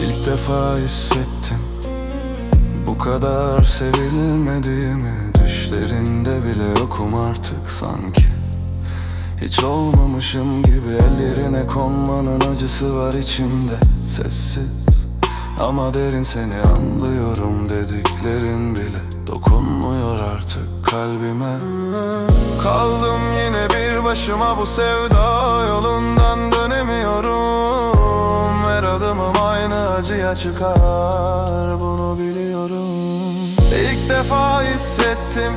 İlk defa hissettim Bu kadar sevilmediğimi. Düşlerinde bile yokum artık sanki. Hiç olmamışım gibi ellerine konmanın acısı var içimde. Sessiz ama derin seni anlıyorum. Dediklerin bile Dokunmuyor artık kalbime. Kaldım yine bir başıma bu sevda yolunda. Acıya çıkar bunu biliyorum. İlk defa hissettim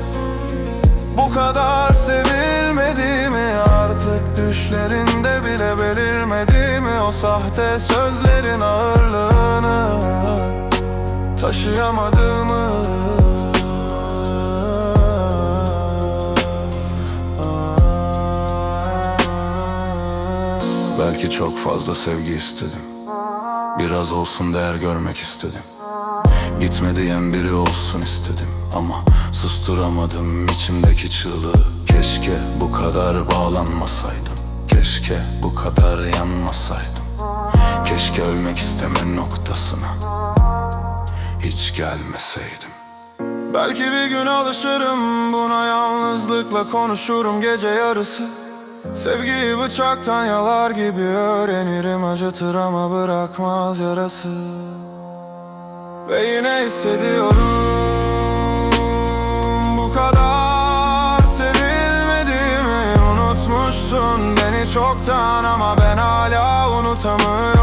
bu kadar sevilmediğimi. Artık düşlerinde bile belirmediğimi O sahte sözlerin ağırlığını Taşıyamadığımı. Belki çok fazla sevgi istedim Biraz olsun değer görmek istedim. Gitme diyen biri olsun istedim. Ama susturamadım içimdeki çığlığı. Keşke bu kadar bağlanmasaydım. Keşke bu kadar yanmasaydım. Keşke ölmek isteme noktasına Hiç gelmeseydim. Belki bir gün alışırım. Buna yalnızlıkla konuşurum gece yarısı Sevgiyi bıçaktan yalar gibi öğrenirim Acıtır ama bırakmaz yarası. Ve yine hissediyorum Bu kadar sevilmediğimi Unutmuşsun beni çoktan ama ben hala unutamıyorum.